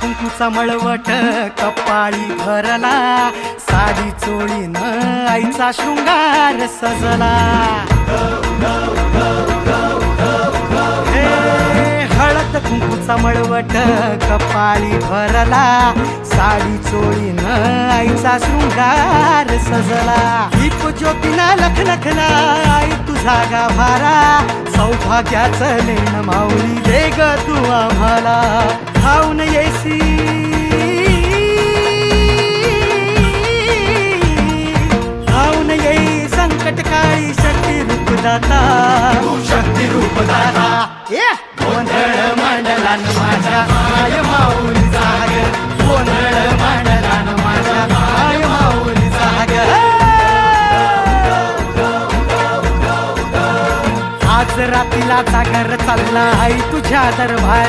कुंकूचा मळवट कपाळी भरला साडी चोळीन आईचा शृंगार सजला. हे, हळद कुंकूचा मळवट कपाळी भरला साडी चोळीन आईचा शृंगार सजला. दीप ज्योतीना लखलखला आई तुझा गाभारा सौभाग्याचं लेण माऊली दे ग तू आम्हाला. रूपदाता शक्ती रूपदाता ये गोंधळ मांडलान माझ्या आय माऊली जाग. गोंधळ मांडलान माझ्या आय माऊली जाग. आज रात्रीला जागर चालला आई तुझ्या दरबार.